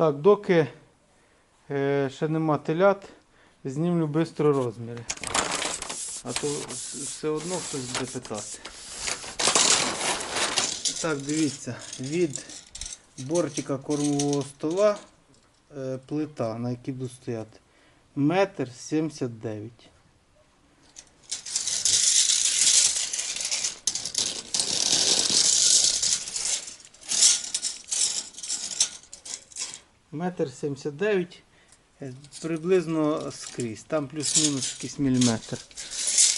Так, доки е, ще нема телят, знімлю швидко розміри. А то все одно хтось буде питати. Так, дивіться, від бортика кормового стола е, плита, на якій буду стояти, метр сімдесят дев'ять. Метр сімдесят дев'ять. Е, Приблизно скрізь. Там плюс-мінус якийсь міліметр.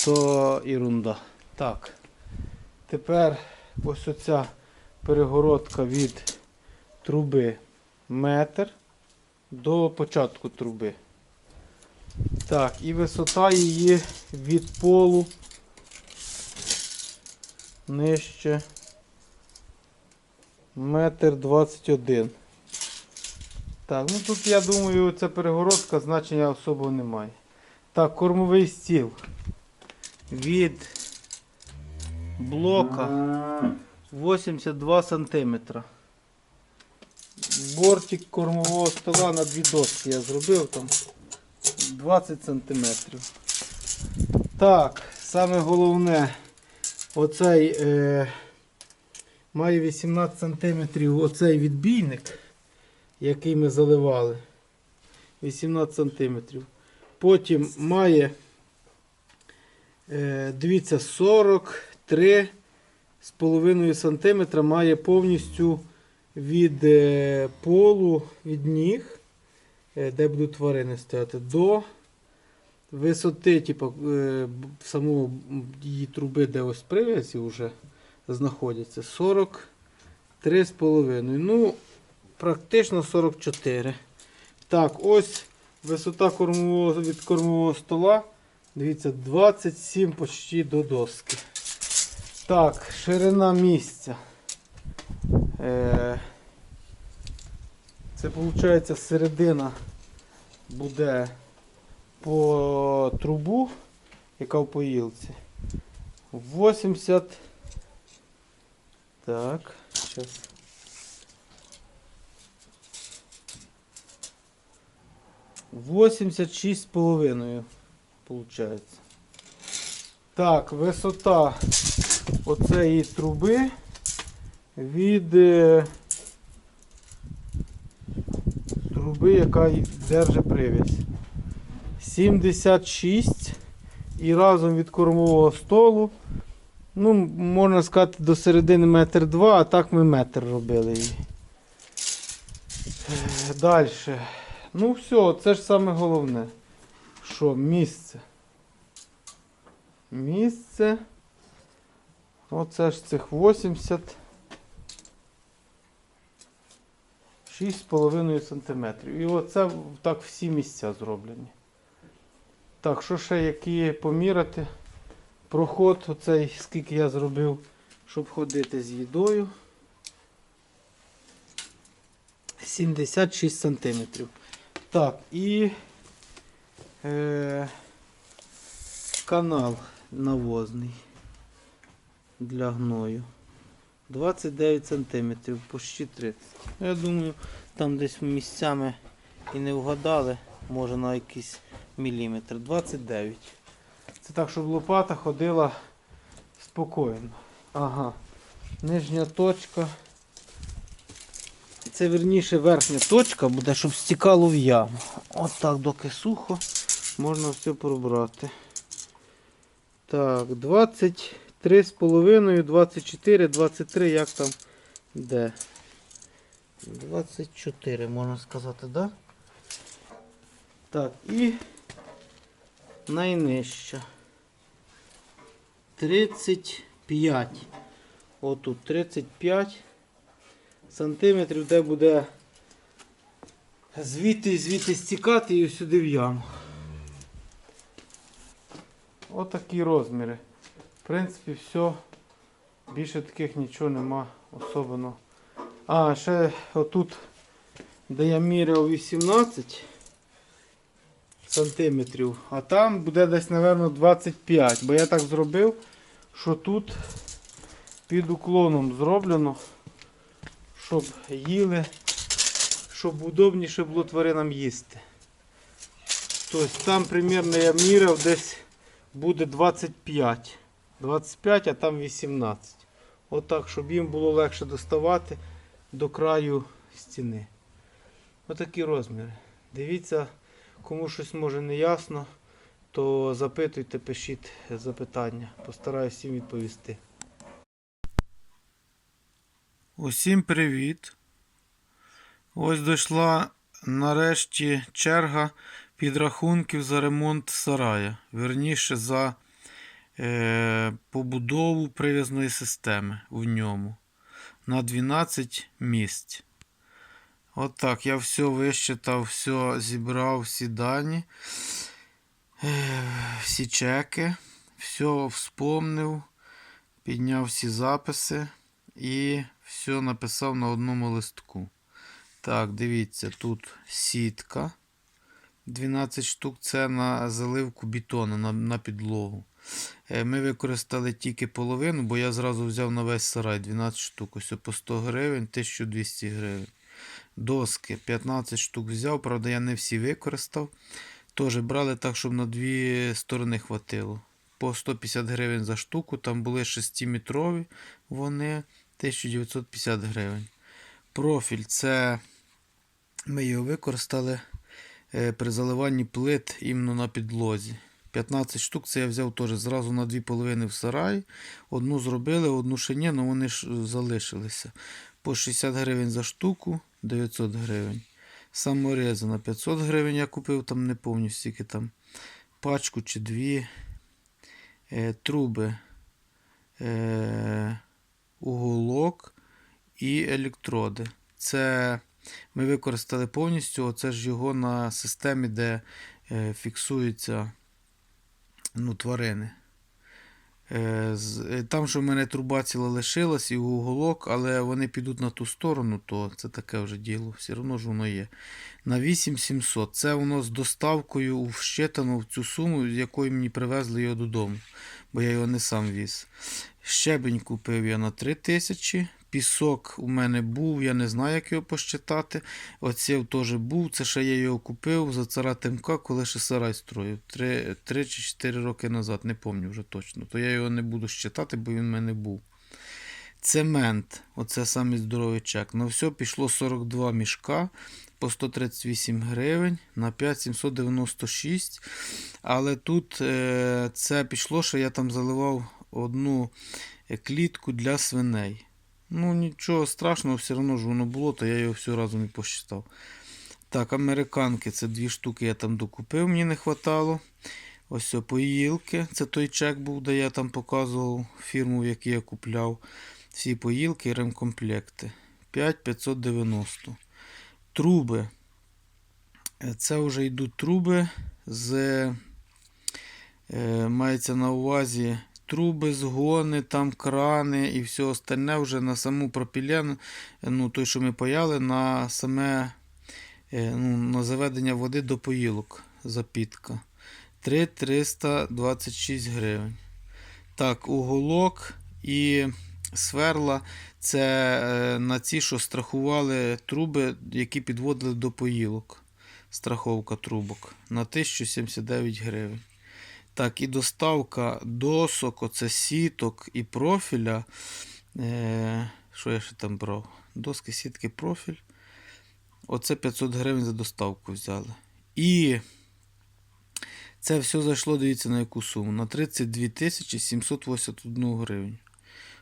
То ерунда. Так. Тепер ось оця перегородка від труби метр до початку труби. Так, і висота її від полу нижче метр двадцять один. Так, ну тут я думаю, ця перегородка значення особо немає. Так, кормовий стіл від блока 82 см. Бортик кормового стола на дві доски я зробив там 20 см. Так, саме головне, оцей е, має 18 см оцей відбійник, який ми заливали. 18 см. Потім має, е, дивіться, 43 з має повністю від е, полу, від ніг, е, де будуть тварини стояти, до висоти, типу, самого її труби, де ось прив'язі вже знаходяться, 43 з. Ну, практично 44. Так, ось висота кормового, від кормового стола. Дивіться, 27 почти до доски. Так, ширина місця. Е, це виходить середина буде по трубу, яка в поїлці. 80. Так, зараз. Восемьдесят шість з половиною получається. Так, висота оцеї труби від е, труби, яка держить привязь. 76 і разом від кормового столу. Ну, можна сказати, до середини метр два, а так ми метр робили її. Далі. Ну все, це ж саме головне. Що, місце. Місце. Оце ж цих 80. 6,5 см. І оце так всі місця зроблені. Так, що ще які поміряти? Проход, оцей, скільки я зробив, щоб ходити з їдою. 76 см. Так, і е, канал навозний для гною. 29 см, почти 30. Ну, Я думаю, там десь місцями і не вгадали, може на якийсь міліметр. 29. Це так, щоб лопата ходила спокійно. Ага. Нижня точка. Це верніше верхня точка буде, щоб стікало в яму. От так, доки сухо, можна все пробрати. Так, 23,5, 24, 23, як там де? 24, можна сказати, да? Так, і найнижча. 35. Отут 35 сантиметрів, де буде звідти звідти стікати і сюди в яму. Отакі розміри. В принципі, все. Більше таких нічого нема особливо. А, ще отут, де я міряв 18 сантиметрів, а там буде десь, мабуть, 25. Бо я так зробив, що тут під уклоном зроблено, щоб їли, щоб удобніше було тваринам їсти. Тобто там примірно я міряв десь буде 25. 25, а там 18. Отак, щоб їм було легше доставати до краю стіни. Отакі розміри. Дивіться, кому щось може не ясно, то запитуйте, пишіть запитання. Постараюсь всім відповісти. Усім привіт. Ось дійшла нарешті черга підрахунків за ремонт сарая. Верніше за е, побудову прив'язної системи в ньому на 12 місць. Отак, я все висчитав, все зібрав, всі дані, е, всі чеки, все вспомнив, підняв всі записи і все написав на одному листку. Так, дивіться, тут сітка. 12 штук це на заливку бетону на, на підлогу. Е, Ми використали тільки половину, бо я зразу взяв на весь сарай 12 штук. Ось по 100 гривень, 1200 гривень. Доски 15 штук взяв, правда, я не всі використав. Теж брали так, щоб на дві сторони хватило. По 150 гривень за штуку, там були 6-метрові вони 1950 гривень. Профіль це ми його використали е, при заливанні плит іменно на підлозі. 15 штук це я взяв теж зразу на дві половини в сарай. Одну зробили, одну ще ні, але вони ж залишилися. По 60 гривень за штуку, 900 гривень. Саморези на 500 гривень я купив, там не пам'ятаю стільки там пачку чи дві. Е, труби, е, уголок і електроди. Це ми використали повністю. Оце ж його на системі, де е, фіксуються ну, тварини. Е, е, Там, що в мене труба ціла лишилась і уголок, але вони підуть на ту сторону, то це таке вже діло. Все одно ж воно є. На 8700. Це воно з доставкою вщитано в цю суму, з якої мені привезли його додому, бо я його не сам віз. Щебень купив я на 3000. Пісок у мене був, я не знаю, як його посчитати. Оців теж був, це ще я його купив за цара Тимка, коли ще сарай строїв. Три, три чи чотири роки назад, не пам'ятаю вже точно. То я його не буду считати, бо він в мене був. Цемент, оце самий здоровий чек. На все пішло 42 мішка по 138 гривень на 5,796. Але тут е, це пішло, що я там заливав одну е, клітку для свиней. Ну, нічого страшного, все одно ж воно було, то я його все разом і посчитав. Так, американки, це дві штуки я там докупив, мені не хватало. Ось поїлки. Це той чек був, де я там показував фірму, в якій я купляв. Всі поїлки і ремкомплекти. 5590. Труби. Е, Це вже йдуть труби з. Е, мається на увазі труби, згони, там крани і все остальне вже на саму пропілен, ну, той, що ми паяли, на саме е, ну, на заведення води до поїлок запітка. 3,326 гривень. Так, уголок і сверла це е, на ці, що страхували труби, які підводили до поїлок. Страховка трубок на 1079 гривень. Так, і доставка досок, оце сіток і профіля. Е, що я ще там брав? Доски, сітки, профіль. Оце 500 гривень за доставку взяли. І це все зайшло, дивіться, на яку суму. На 32 тисячі 781 гривень.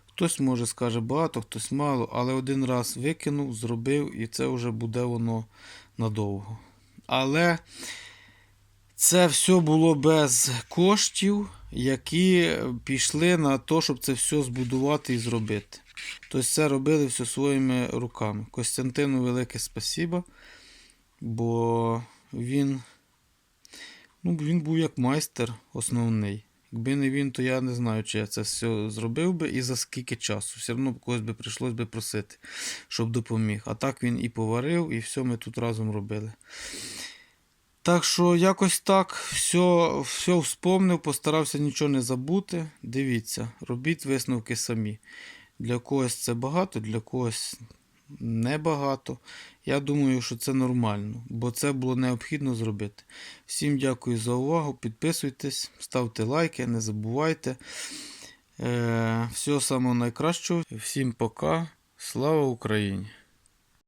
Хтось може скаже багато, хтось мало, але один раз викинув, зробив, і це вже буде воно надовго. Але це все було без коштів, які пішли на те, щоб це все збудувати і зробити. Тобто це робили все своїми руками. Костянтину велике спасіба, бо він, ну, він був як майстер основний. Якби не він, то я не знаю, чи я це все зробив би і за скільки часу. Все одно когось би прийшлось би просити, щоб допоміг. А так він і поварив, і все ми тут разом робили. Так що якось так, все, все вспомнив, постарався нічого не забути. Дивіться, робіть висновки самі. Для когось це багато, для когось небагато. Я думаю, що це нормально, бо це було необхідно зробити. Всім дякую за увагу. Підписуйтесь, ставте лайки, не забувайте. Е, всього самого найкращого. Всім пока. Слава Україні!